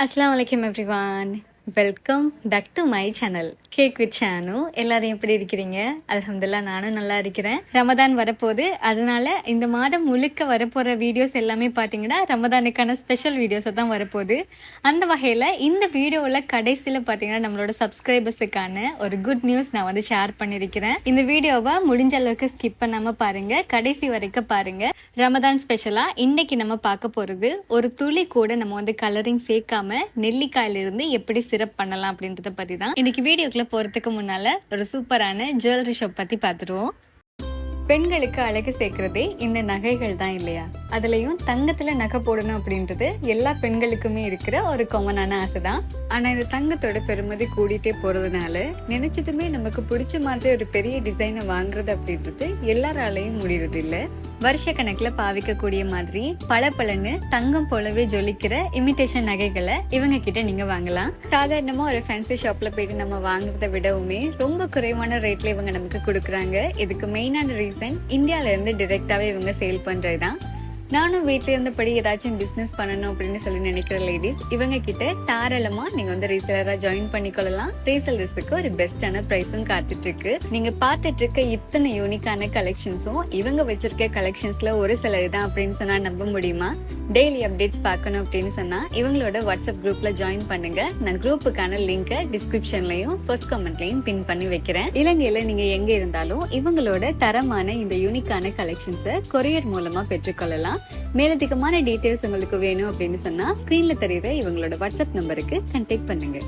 Assalamu alaikum everyone. Welcome back to my channel cake with Chenu எல்லாரும் எப்படி இருக்கிறீங்க? அலமதுல்லா நானும் நல்லா இருக்கிறேன். ரமதான் வரப்போகுது. அதனால இந்த மாதம் முழுக்க வரப்போகிற வீடியோஸ் எல்லாமே பார்த்தீங்கன்னா ரமதானுக்கான ஸ்பெஷல் வீடியோஸை தான் வரப்போகுது. அந்த வகையில் இந்த வீடியோவில் கடைசியில் பார்த்தீங்கன்னா நம்மளோட சப்ஸ்கிரைபர்ஸுக்கான ஒரு குட் நியூஸ் நான் வந்து ஷேர் பண்ணியிருக்கிறேன். இந்த வீடியோவை முடிஞ்ச அளவுக்கு ஸ்கிப் பண்ணாமல் பாருங்க. கடைசி வரைக்கும் பாருங்க. ரமதான் ஸ்பெஷலாக இன்னைக்கு நம்ம பார்க்க போகிறது ஒரு துளி கூட நம்ம வந்து கலரிங் சேர்க்காம நெல்லிக்காயிலிருந்து எப்படி சிறப் பண்ணலாம் அப்படின்றத பற்றி தான் இன்னைக்கு வீடியோக்குள்ள போகிறதுக்கு முன்னால் ஒரு சூப்பரான ஜுவல்லரி ஷாப் பற்றி பார்த்துருவோம் பெண்களுக்கு அழகு சேர்க்கறதே இந்த நகைகள் தான் இல்லையா? அதுலயும் தங்கத்துல நகை போடணும் அப்படின்றது எல்லா பெண்களுக்குமே இருக்கிற ஒரு காமனான ஆசை தான் ஆனா இந்த தங்கத்தோட பெருமதி கூடிட்டே போறதுனால நினைச்சதுமே நமக்கு பிடிச்ச மாதிரி ஒரு பெரிய டிசைனை வாங்குறது அப்படின்றது எல்லாராலையும் முடியறது இல்ல வருஷ கணக்குல பாவிக்கக்கூடிய மாதிரி பல பலன்னு தங்கம் போலவே ஜொலிக்கிற இமிட்டேஷன் நகைகளை இவங்க கிட்ட நீங்க வாங்கலாம். சாதாரணமா ஒரு ஃபேன்சி ஷாப்ல போயிட்டு நம்ம வாங்குறத விடவுமே ரொம்ப குறைவான ரேட்ல இவங்க நமக்கு கொடுக்குறாங்க. இதுக்கு மெயினான ரீசன் இந்தியால இருந்து டிரெக்டாகவே இவங்க சேல் பண்ணுறது தான் நானும் வீட்டில இருந்தபடி ஏதாச்சும் பிஸ்னஸ் பண்ணணும் அப்படின்னு சொல்லி நினைக்கிற லேடிஸ் இவங்க கிட்ட தாராளமாக நீங்க வந்து ரீசெலராக ஜாயின் பண்ணிக்கொள்ளலாம். ரீசெலர்ஸுக்கு ஒரு பெஸ்டான ப்ரைஸும் காத்துட்ருக்கு. நீங்கள் நீங்க பார்த்துட்டு இருக்க இத்தனை யூனிக்கான கலெக்ஷன்ஸும் இவங்க வச்சிருக்க கலெக்ஷன்ஸ்ல ஒரு சிலது தான் அப்படின்னு சொன்னால் நம்ப முடியுமா? டெய்லி அப்டேட்ஸ் பார்க்கணும் அப்படின்னு சொன்னால் இவங்களோட வாட்ஸ்அப் குரூப்பில் ஜாயின் பண்ணுங்க. நான் குரூப்புக்கான லிங்கை டிஸ்கிரிப்ஷன்லையும் ஃபர்ஸ்ட் கமெண்ட்லையும் பின் பண்ணி வைக்கிறேன். இலங்கையில் நீங்கள் எங்கே இருந்தாலும் இவங்களோட தரமான இந்த யூனிக்கான கலெக்ஷன்ஸை கொரியர் மூலமாக பெற்றுக்கொள்ளலாம். மேலதிகமான டீட்டெயில்ஸ் உங்களுக்கு வேணும் அப்படின்னு சொன்னால் ஸ்க்ரீனில் தெரியுற இவங்களோட வாட்ஸ்அப் நம்பருக்கு கான்டாக்ட் பண்ணுங்கள்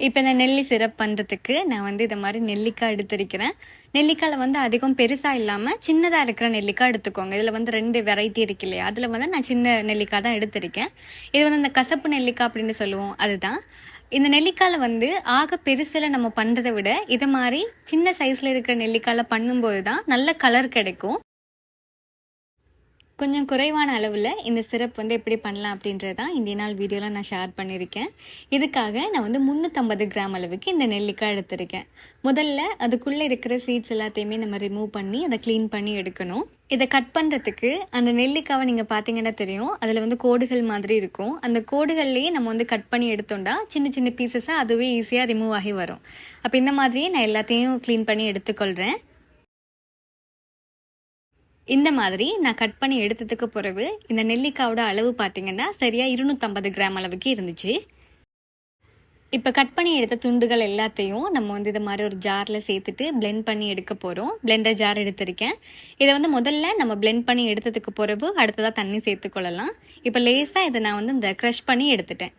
இப்போ இந்த நெல்லி சிரப் பண்ணுறதுக்கு நான் வந்து இதை மாதிரி நெல்லிக்காய் எடுத்திருக்கிறேன். நெல்லிக்காயில் வந்து அதிகம் பெருசாக இல்லாமல் சின்னதாக இருக்கிற நெல்லிக்காய் எடுத்துக்கோங்க. இதில் வந்து ரெண்டு வெரைட்டி இருக்கு இல்லையா? அதில் வந்து நான் சின்ன நெல்லிக்காய் தான் எடுத்திருக்கேன். இது வந்து இந்த கசப்பு நெல்லிக்காய் அப்படின்னு சொல்லுவோம். அதுதான். இந்த நெல்லிக்காயில் வந்து ஆக பெருசில் நம்ம பண்ணுறதை விட இதை மாதிரி சின்ன சைஸில் இருக்கிற நெல்லிக்காயில் பண்ணும்போது தான் நல்ல கலர் கிடைக்கும். கொஞ்சம் குறைவான அளவில் இந்த சிரப் வந்து எப்படி பண்ணலாம் அப்படின்றது தான் இன்றைய நாள் வீடியோவில் நான் ஷேர் பண்ணியிருக்கேன். இதுக்காக நான் வந்து முந்நூற்றம்பது கிராம் அளவுக்கு இந்த நெல்லிக்காய் எடுத்திருக்கேன். முதல்ல அதுக்குள்ளே இருக்கிற சீட்ஸ் எல்லாத்தையுமே நம்ம ரிமூவ் பண்ணி அதை க்ளீன் பண்ணி எடுக்கணும். இதை கட் பண்ணுறதுக்கு அந்த நெல்லிக்காவை நீங்கள் பார்த்தீங்கன்னா தெரியும். அதில் வந்து கோடுகள் மாதிரி இருக்கும். அந்த கோடுகள்லேயே நம்ம வந்து கட் பண்ணி எடுத்தோம்னா சின்ன சின்ன பீசஸாக அதுவே ஈஸியாக ரிமூவ் ஆகி வரும். அப்போ இந்த மாதிரியே நான் எல்லாத்தையும் க்ளீன் பண்ணி எடுத்துக்கொள்கிறேன் இந்த மாதிரி நான் கட் பண்ணி எடுத்ததுக்கு பிறகு இந்த நெல்லிக்காவோட அளவு பார்த்தீங்கன்னா சரியாக இருநூற்றம்பது கிராம் அளவுக்கு இருந்துச்சு. இப்போ கட் பண்ணி எடுத்த துண்டுகள் எல்லாத்தையும் நம்ம வந்து இது மாதிரி ஒரு ஜாரில் சேர்த்துட்டு பிளெண்ட் பண்ணி எடுக்க போகிறோம் பிளெண்டர் ஜார் எடுத்திருக்கேன். இதை வந்து முதல்ல நம்ம பிளெண்ட் பண்ணி எடுத்ததுக்கு பிறகு அடுத்ததாக தண்ணி சேர்த்துக்கொள்ளலாம் இப்போ லேசாக இதை நான் வந்து இந்த க்ரஷ் பண்ணி எடுத்துட்டேன்.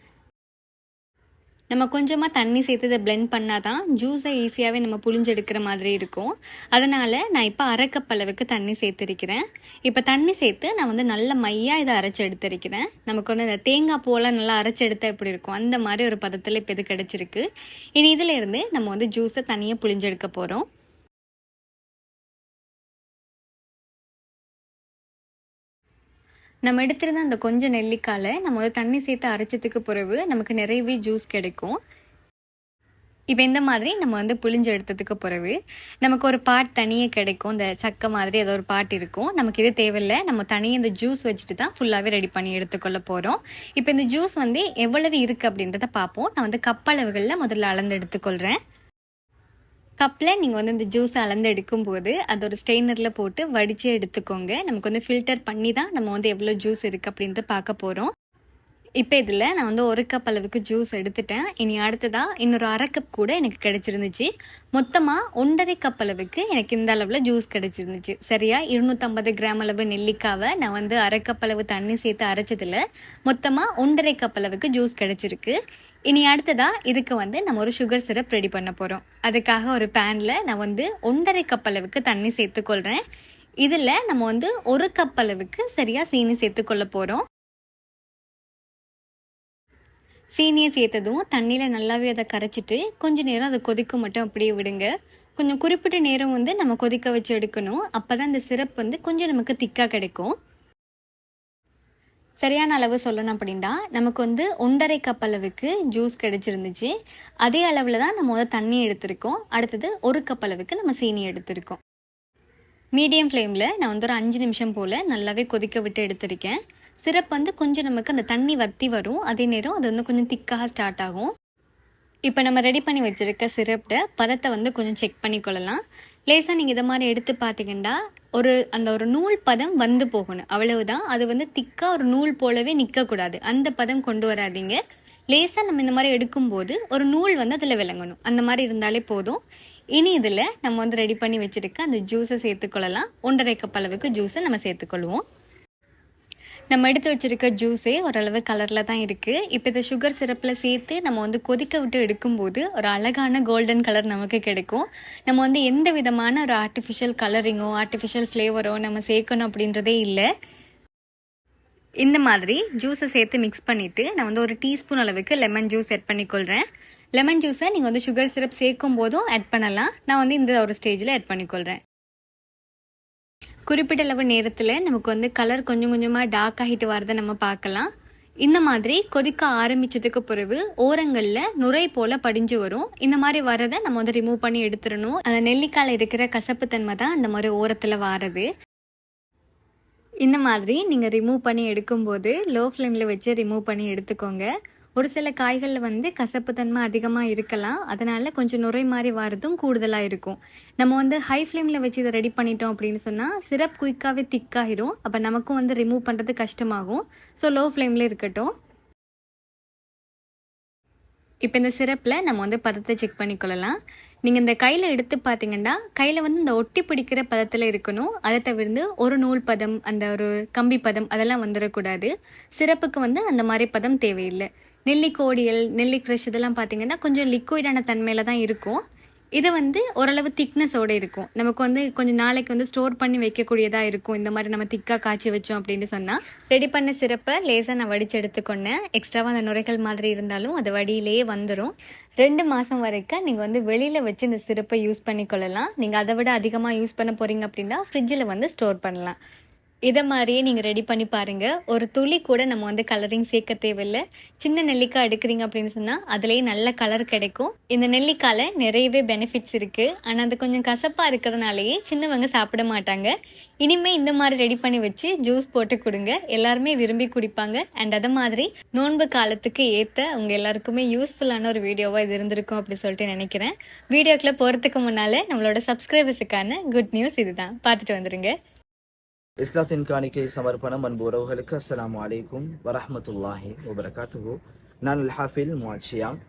நம்ம கொஞ்சமாக தண்ணி சேர்த்து இதை பிளெண்ட் பண்ணால் தான் ஜூஸை ஈஸியாகவே நம்ம புளிஞ்செடுக்கிற மாதிரி இருக்கும். அதனால் நான் இப்போ அரைக்கப் அளவுக்கு தண்ணி சேர்த்துருக்கிறேன். இப்போ தண்ணி சேர்த்து நான் வந்து நல்ல மையாக இதை அரைச்சி எடுத்திருக்கிறேன். நமக்கு வந்து இந்த தேங்காய் பூவெல்லாம் நல்லா அரைச்சி எடுத்தால் எப்படி இருக்கும்? அந்த மாதிரி ஒரு பதத்தில் இப்போ இது கிடச்சிருக்கு. இனி இதிலேருந்து நம்ம வந்து ஜூஸை தனியாக புளிஞ்செடுக்க போகிறோம் நம்ம எடுத்திருந்த அந்த கொஞ்சம் நெல்லிக்காயில் நம்ம தண்ணி சேர்த்து அரைச்சதுக்கு பிறகு நமக்கு நிறையவே ஜூஸ் கிடைக்கும். இப்போ இந்த மாதிரி நம்ம வந்து புளிஞ்சு எடுத்ததுக்கு பிறகு நமக்கு ஒரு பாட் தனியே கிடைக்கும். இந்த சக்கை மாதிரி ஏதோ ஒரு பாட் இருக்கும். நமக்கு இது தேவையில்லை. நம்ம தனியாக இந்த ஜூஸ் வச்சுட்டு தான் ஃபுல்லாகவே ரெடி பண்ணி எடுத்துக்கொள்ள போகிறோம் இப்போ இந்த ஜூஸ் வந்து எவ்வளவு இருக்குது அப்படின்றத பார்ப்போம். நான் வந்து கப்பளவுகளில் முதல்ல அளந்து எடுத்துக்கொள்கிறேன் கப்பில் நீங்கள் வந்து இந்த ஜூஸ் அளந்து எடுக்கும்போது அது ஒரு ஸ்ட்ரெயினரில் போட்டு வடித்து எடுத்துக்கோங்க. நமக்கு வந்து ஃபில்டர் பண்ணி தான் நம்ம வந்து எவ்வளோ ஜூஸ் இருக்குது அப்படின்ட்டு பார்க்க போகிறோம் இப்போ இதில் நான் வந்து ஒரு கப் அளவுக்கு ஜூஸ் எடுத்துட்டேன். இனி அடுத்ததாக இன்னொரு அரை கப் கூட எனக்கு கிடச்சிருந்துச்சு. மொத்தமாக ஒன்றரை கப் அளவுக்கு எனக்கு இந்த அளவில் ஜூஸ் கிடச்சிருந்துச்சு. சரியா? இருநூற்றம்பது கிராம் அளவு நெல்லிக்காவை நான் வந்து அரை கப் அளவு தண்ணி சேர்த்து அரைச்சதில் மொத்தமாக ஒன்றரை கப் அளவுக்கு ஜூஸ் கிடச்சிருக்கு. இனி அடுத்ததா இதுக்கு வந்து நம்ம ஒரு சுகர் சிரப் ரெடி பண்ண போகிறோம் அதுக்காக ஒரு பேனில் நான் வந்து ஒன்றரை கப் அளவுக்கு தண்ணி சேர்த்துக்கொள்கிறேன் இதில் நம்ம வந்து ஒரு கப் அளவுக்கு சரியாக சீனி சேர்த்துக்கொள்ள போகிறோம் சீனியை சேர்த்ததும் தண்ணியில் நல்லாவே அதை கரைச்சிட்டு கொஞ்ச நேரம் அதை கொதிக்க மட்டும் அப்படியே விடுங்க. கொஞ்சம் குறிப்பிட்ட நேரம் வந்து நம்ம கொதிக்க வச்சு எடுக்கணும். அப்போ தான் இந்த சிரப் வந்து கொஞ்சம் நமக்கு திக்காக கிடைக்கும். சரியான அளவு சொல்லணும் அப்படின்னா நமக்கு வந்து ஒன்றரை கப் அளவுக்கு ஜூஸ் கிடைச்சிருந்துச்சு. அதே அளவில் தான் நம்ம வந்து தண்ணி எடுத்திருக்கோம். அடுத்தது ஒரு கப் அளவுக்கு நம்ம சீனி எடுத்திருக்கோம். மீடியம் ஃப்ளேமில் நான் வந்து ஒரு அஞ்சு நிமிஷம் போல் நல்லாவே கொதிக்க விட்டு எடுத்திருக்கேன். சிரப் வந்து கொஞ்சம் நமக்கு அந்த தண்ணி வத்தி வரும். அதே நேரம் அது வந்து கொஞ்சம் திக்காக ஸ்டார்ட் ஆகும். இப்போ நம்ம ரெடி பண்ணி வச்சுருக்க சிரப்ட பதத்தை வந்து கொஞ்சம் செக் பண்ணிக்கொள்ளலாம். லேசாக நீங்கள் இதை மாதிரி எடுத்து பார்த்தீங்கன்னா ஒரு அந்த ஒரு நூல் பதம் வந்து போகணும். அவ்வளவுதான். அது வந்து திக்காக ஒரு நூல் போலவே நிற்கக்கூடாது அந்த பதம் கொண்டு வராதீங்க. லேசாக நம்ம இந்த மாதிரி எடுக்கும்போது ஒரு நூல் வந்து அதில் விளங்கணும். அந்த மாதிரி இருந்தாலே போதும். இனி இதில் நம்ம வந்து ரெடி பண்ணி வச்சுருக்க அந்த ஜூஸை சேர்த்துக்கொள்ளலாம். ஒன்றரை கப் அளவுக்கு ஜூஸை நம்ம சேர்த்துக்கொள்வோம். நம்ம எடுத்து வச்சுருக்க ஜூஸே ஓரளவு கலரில் தான் இருக்குது இப்போ இதை சுகர் சிரப்பில் சேர்த்து நம்ம வந்து கொதிக்க விட்டு எடுக்கும்போது ஒரு அழகான கோல்டன் கலர் நமக்கு கிடைக்கும். நம்ம வந்து எந்த விதமான ஒரு ஆர்டிஃபிஷியல் கலரிங்கோ ஆர்டிஃபிஷியல் ஃப்ளேவரோ நம்ம சேர்க்கணும் அப்படின்றதே இல்லை. இந்த மாதிரி ஜூஸை சேர்த்து மிக்ஸ் பண்ணிவிட்டு நான் வந்து ஒரு டீஸ்பூன் அளவுக்கு லெமன் ஜூஸ் ஆட் பண்ணிக்கொள்கிறேன் லெமன் ஜூஸை நீங்கள் வந்து சுகர் சிரப் சேர்க்கும் போதும் ஆட் பண்ணலாம். நான் வந்து இந்த ஒரு ஸ்டேஜில் ஆட் பண்ணிக்கொள்கிறேன் குறிப்பிட்ட அளவு நேரத்தில் நமக்கு வந்து கலர் கொஞ்சம் கொஞ்சமாக டார்க் ஆகிட்டு வரதை நம்ம பார்க்கலாம். இந்த மாதிரி கொதிக்க ஆரம்பிச்சதுக்கு பிறகு ஓரங்களில் நுரை போல் படிஞ்சு வரும். இந்த மாதிரி வரதை நம்ம வந்து ரிமூவ் பண்ணி எடுத்துடணும். அந்த நெல்லிக்காயில் இருக்கிற கசப்புத்தன்மை தான் இந்த மாதிரி ஓரத்தில் வாரது. இந்த மாதிரி நீங்கள் ரிமூவ் பண்ணி எடுக்கும்போது லோ ஃப்ளேமில் வச்சு ரிமூவ் பண்ணி எடுத்துக்கோங்க. ஒரு சில காய்களில் வந்து கசப்புத்தன்மை அதிகமாக இருக்கலாம். அதனால் கொஞ்சம் நுரை மாதிரி வரதும் கூடுதலாக இருக்கும். நம்ம வந்து ஹை ஃப்ளேமில் வச்சு இதை ரெடி பண்ணிட்டோம் அப்படின்னு சொன்னால் சிரப் குயிக்காகவே திக்காகிடும் அப்போ நமக்கும் வந்து ரிமூவ் பண்ணுறது கஷ்டமாகும். ஸோ லோ ஃப்ளேமில் இருக்கட்டும். இப்போ இந்த சிரப்பில் நம்ம வந்து பதத்தை செக் பண்ணிக்கொள்ளலாம். நீங்கள் இந்த கையில் எடுத்து பார்த்தீங்கன்னா கையில் வந்து இந்த ஒட்டி பிடிக்கிற பதத்தில் இருக்கணும். அதை தவிர்த்து ஒரு நூல் பதம் அந்த ஒரு கம்பி பதம் அதெல்லாம் வந்துடக்கூடாது சிறப்புக்கு வந்து அந்த மாதிரி பதம் தேவையில்லை. நெல்லிக்கோடியல் நெல்லி க்ரஷ் இதெல்லாம் பார்த்தீங்கன்னா கொஞ்சம் லிக்விடான தன்மையில் தான் இருக்கும். இது வந்து ஓரளவு திக்னஸோடு இருக்கும். நமக்கு வந்து கொஞ்சம் நாளைக்கு வந்து ஸ்டோர் பண்ணி வைக்கக்கூடியதாக இருக்கும். இந்த மாதிரி நம்ம திக்காக காய்ச்சி வச்சோம் அப்படின்னு சொன்னால் ரெடி பண்ண சிறப்பை லேசாக நான் வடித்து எடுத்துக்கொண்டேன். எக்ஸ்ட்ராவாக அந்த நுரைகள் மாதிரி இருந்தாலும் அது வடியிலேயே வந்துடும் ரெண்டு மாதம் வரைக்கும் நீங்கள் வந்து வெளியில் வச்சு இந்த சிறப்பை யூஸ் பண்ணிக்கொள்ளலாம். நீங்கள் அதை விட அதிகமாக யூஸ் பண்ண போகிறீங்க அப்படின்னா ஃப்ரிட்ஜில் வந்து ஸ்டோர் பண்ணலாம். இதை மாதிரியே நீங்கள் ரெடி பண்ணி பாருங்கள் ஒரு துளி கூட நம்ம வந்து கலரிங் சேர்க்க தேவையில்லை. சின்ன நெல்லிக்காய் எடுக்கிறீங்க அப்படின்னு சொன்னால் அதுலேயே நல்ல கலர் கிடைக்கும். இந்த நெல்லிக்காயில் நிறையவே பெனிஃபிட்ஸ் இருக்குது ஆனால் அது கொஞ்சம் கசப்பாக இருக்கிறதுனாலேயே சின்னவங்க சாப்பிட மாட்டாங்க. இனிமேல் இந்த மாதிரி ரெடி பண்ணி வச்சு ஜூஸ் போட்டு கொடுங்க. எல்லாருமே விரும்பி குடிப்பாங்க. அண்ட் அதை மாதிரி நோன்பு காலத்துக்கு ஏற்ற உங்கள் எல்லாருக்குமே யூஸ்ஃபுல்லான ஒரு வீடியோவாக இது இருந்திருக்கும் அப்படி சொல்லிட்டு நினைக்கிறேன். வீடியோக்குள்ளே போகிறதுக்கு முன்னால் நம்மளோட சப்ஸ்கிரைபர்ஸுக்கான குட் நியூஸ் இதுதான். பார்த்துட்டு வந்துடுங்க இஸ்லாத்தின் காணிக்கை சமர்ப்பணம் அன்பு உறவுகளுக்கு அஸ்லாம் அலைக்கும் வரஹ்மத்துல்லாஹி வபரகாத்துஹு. நான் அல் ஹாஃபில் முவாட்சியாம்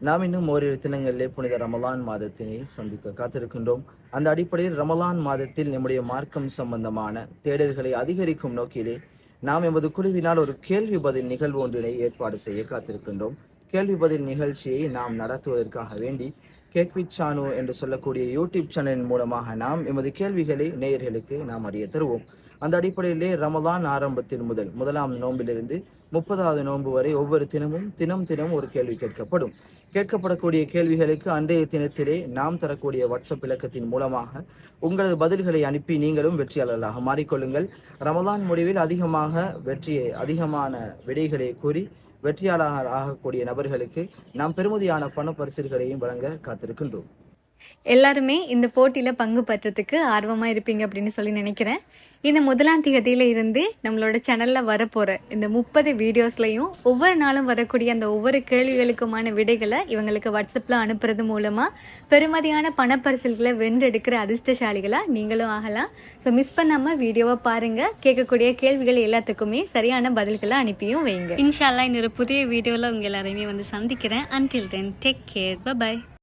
நாம் இன்னும் ஓரிரு தினங்களிலே புனித ரமலான் மாதத்தினை சந்திக்க காத்திருக்கின்றோம். அந்த அடிப்படையில் ரமலான் மாதத்தில் நம்முடைய மார்க்கம் சம்பந்தமான தேடல்களை அதிகரிக்கும் நோக்கிலே நாம் எமது குழுவினால் ஒரு கேள்வி பதில் நிகழ்வு ஒன்றினை ஏற்பாடு செய்ய காத்திருக்கின்றோம். கேள்வி பதில் நிகழ்ச்சியை நாம் நடத்துவதற்காக வேண்டி கேக்வித் சானு என்று சொல்லக்கூடிய யூடியூப் சேனலின் மூலமாக நாம் எமது கேள்விகளை நேயர்களுக்கு நாம் அறிய தருவோம். அந்த அடிப்படையிலே ரமதான் ஆரம்பத்தில் முதல் முதலாம் நோன்பிலிருந்து முப்பதாவது நோன்பு வரை ஒவ்வொரு தினமும் தினம் தினம் ஒரு கேள்வி கேட்கப்படும். கேட்கப்படக்கூடிய கேள்விகளுக்கு அன்றைய தினத்திலே நாம் தரக்கூடிய வாட்ஸ்அப் இலக்கத்தின் மூலமாக உங்களது பதில்களை அனுப்பி நீங்களும் வெற்றியாளர்களாக மாறிக்கொள்ளுங்கள். ரமதான் முடிவில் அதிகமாக வெற்றியை அதிகமான விடைகளை கூறி வெற்றியாளர் ஆகக்கூடிய நபர்களுக்கு நாம் பெருமதியான பண பரிசுகளையும் வழங்க காத்திருக்கின்றோம். எல்லாருமே இந்த போட்டியில் பங்கு பெற்றதுக்கு ஆர்வமாக இருப்பீங்க அப்படின்னு சொல்லி நினைக்கிறேன். இந்த முதலாம் தேதியில இருந்து நம்மளோட சேனலில் வரப்போகிற இந்த முப்பது வீடியோஸ்லையும் ஒவ்வொரு நாளும் வரக்கூடிய அந்த ஒவ்வொரு கேள்விகளுக்குமான விடைகளை இவங்களுக்கு வாட்ஸ்அப்பில் அனுப்புறது மூலமாக பெருமதியான பணப்பரிசல்களை வென்றெடுக்கிற அதிர்ஷ்டசாலிகளாக நீங்களும் ஆகலாம். ஸோ மிஸ் பண்ணாமல் வீடியோவை பாருங்கள் கேட்கக்கூடிய கேள்விகள் எல்லாத்துக்குமே சரியான பதில்களை அனுப்பியும் வைங்க. இன்ஷால்லா இன்னொரு புதிய வீடியோவில் உங்கள் எல்லாரையுமே வந்து சந்திக்கிறேன். Until then take care bye